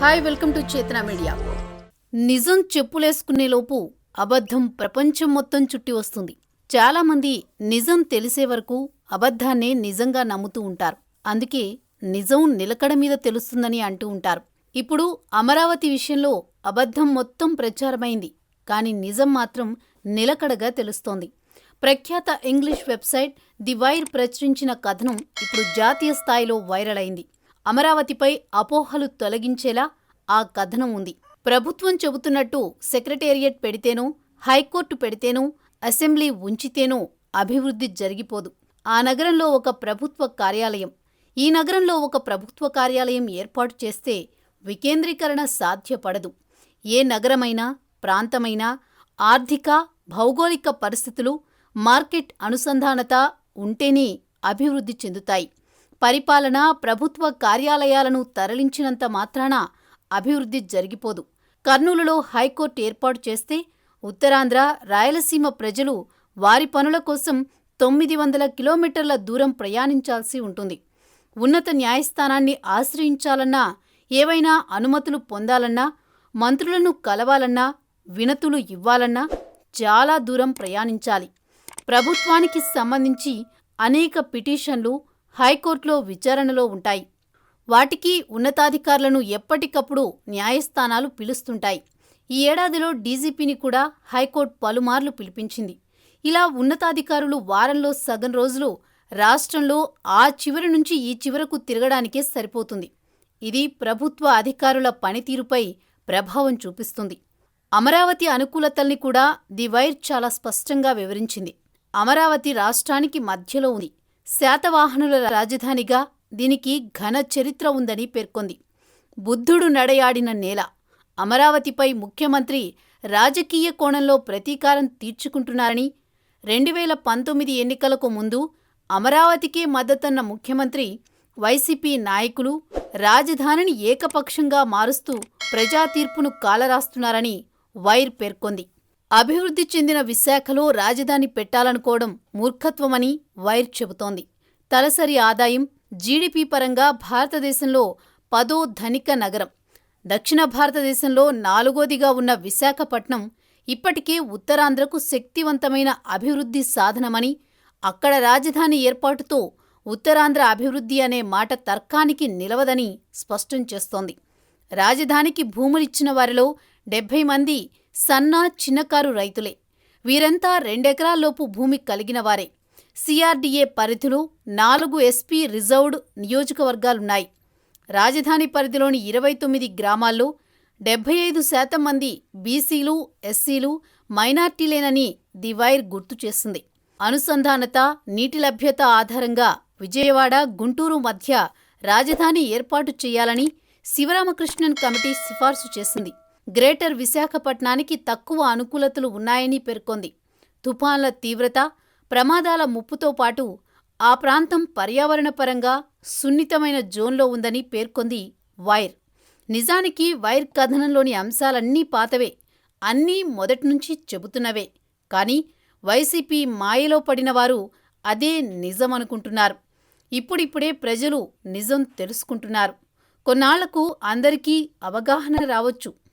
Hi welcome to Chetana media. నిజం చెప్పులేసుకునే లోపు అబద్ధం ప్రపంచం మొత్తం చుట్టి వస్తుంది. చాలామంది నిజం తెలిసే వరకు అబద్ధాన్నే నిజంగా నమ్ముతూ ఉంటారు. అందుకే నిజం నిలకడ మీద తెలుస్తుందని అంటూ ఉంటారు. ఇప్పుడు అమరావతి విషయంలో అబద్ధం మొత్తం ప్రచారమైంది. కానీ నిజం మాత్రం నిలకడగా తెలుస్తోంది. ప్రఖ్యాత ఇంగ్లీష్ వెబ్సైట్ ది వైర్ ప్రచురించిన కథనం ఇప్పుడు జాతీయ స్థాయిలో వైరల్ అయింది. అమరావతిపై అపోహలు తొలగించేలా ఆ కథనం ఉంది. ప్రభుత్వం చెబుతున్నట్టు సెక్రటేరియట్ పెడితేనో హైకోర్టు పెడితేనో అసెంబ్లీ ఉంచితేనో అభివృద్ధి జరిగిపోదు. ఆ నగరంలో ఒక ప్రభుత్వ కార్యాలయం. ఈ నగరంలో ఒక ప్రభుత్వ కార్యాలయం ఏర్పాటు చేస్తే వికేంద్రీకరణ సాధ్యపడదు. ఏ నగరమైనా ప్రాంతమైనా ఆర్థిక భౌగోళిక పరిస్థితులు మార్కెట్ అనుసంధానత ఉంటేనే అభివృద్ధి చెందుతాయి. పరిపాలన ప్రభుత్వ కార్యాలయాలను తరలించినంత మాత్రాన అభివృద్ధి జరిగిపోదు. కర్నూలులో హైకోర్టు ఏర్పాటు చేస్తే ఉత్తరాంధ్ర రాయలసీమ ప్రజలు వారి పనుల కోసం తొమ్మిది వందల కిలోమీటర్ల దూరం ప్రయాణించాల్సి ఉంటుంది. ఉన్నత న్యాయస్థానాన్ని ఆశ్రయించాలన్నా ఏవైనా అనుమతులు పొందాలన్నా మంత్రులను కలవాలన్నా వినతులు ఇవ్వాలన్నా చాలా దూరం ప్రయాణించాలి. ప్రభుత్వానికి సంబంధించి అనేక పిటిషన్లు హైకోర్టులో విచారణలో ఉంటాయి. వాటికి ఉన్నతాధికారులను ఎప్పటికప్పుడు న్యాయస్థానాలు పిలుస్తుంటాయి. ఈ ఏడాదిలో డీజీపీని కూడా హైకోర్టు పలుమార్లు పిలిపించింది. ఇలా ఉన్నతాధికారులు వారంలో సగం రోజులు రాష్ట్రంలో ఆ చివరి నుంచి ఈ చివరకు తిరగడానికే సరిపోతుంది. ఇది ప్రభుత్వ అధికారుల పనితీరుపై ప్రభావం చూపిస్తుంది. అమరావతి అనుకూలతల్ని కూడా ది వైర్ చాలా స్పష్టంగా వివరించింది. అమరావతి రాష్ట్రానికి మధ్యలో ఉంది. శాతవాహనుల రాజధానిగా దీనికి ఘన చరిత్ర ఉందని పేర్కొంది. బుద్ధుడు నడయాడిన నేల అమరావతిపై ముఖ్యమంత్రి రాజకీయ కోణంలో ప్రతీకారం తీర్చుకుంటున్నారని రెండు వేల పంతొమ్మిది ఎన్నికలకు ముందు అమరావతికే మద్దతన్న ముఖ్యమంత్రి వైసీపీ నాయకులు రాజధానిని ఏకపక్షంగా మారుస్తూ ప్రజా తీర్పును కాలరాస్తున్నారని వైర్ పేర్కొంది. అభివృద్ధి చెందిన విశాఖలో రాజధాని పెట్టాలనుకోవడం మూర్ఖత్వమని వైర్ చెబుతోంది. తలసరి ఆదాయం జీడిపి పరంగా భారతదేశంలో పదో ధనిక నగరం. దక్షిణ భారతదేశంలో నాలుగోదిగా ఉన్న విశాఖపట్నం ఇప్పటికే ఉత్తరాంధ్రకు శక్తివంతమైన అభివృద్ధి సాధనమని అక్కడ రాజధాని ఏర్పాటుతో ఉత్తరాంధ్ర అభివృద్ధి అనే మాట తర్కానికి నిలవదని స్పష్టం చేస్తోంది. రాజధానికి భూములిచ్చిన వారిలో డెబ్బై మంది సన్న చిన్నకారు రైతులే. వీరంతా రెండెకరాల్లోపు భూమి కలిగినవారే సిఆర్డీఏ పరిధిలో నాలుగు ఎస్పీ రిజర్వ్డ్ నియోజకవర్గాలున్నాయి. రాజధాని పరిధిలోని ఇరవై తొమ్మిది గ్రామాల్లో డెబ్బై ఐదు శాతం మంది బీసీలు ఎస్సీలు మైనార్టీలేనని ది వైర్ గుర్తు చేసింది అనుసంధానత నీటి లభ్యత ఆధారంగా విజయవాడ గుంటూరు మధ్య రాజధాని ఏర్పాటు చేయాలని శివరామకృష్ణన్ కమిటీ సిఫార్సు చేసింది. గ్రేటర్ విశాఖపట్నానికి తక్కువ అనుకూలతలు ఉన్నాయని పేర్కొంది. తుఫాన్ల తీవ్రత ప్రమాదాల ముప్పుతో పాటు ఆ ప్రాంతం పర్యావరణపరంగా సున్నితమైన జోన్లో ఉందని పేర్కొంది వైర్. నిజానికి వైర్ కథనంలోని అంశాలన్నీ పాతవే అన్నీ మొదట్నుంచి చెబుతున్నవే. కానీ వైసీపీ మాయలో పడినవారు అదే నిజమనుకుంటున్నారు. ఇప్పుడిప్పుడే ప్రజలు నిజం తెలుసుకుంటున్నారు. కొన్నాళ్ళకు అందరికీ అవగాహన రావచ్చు.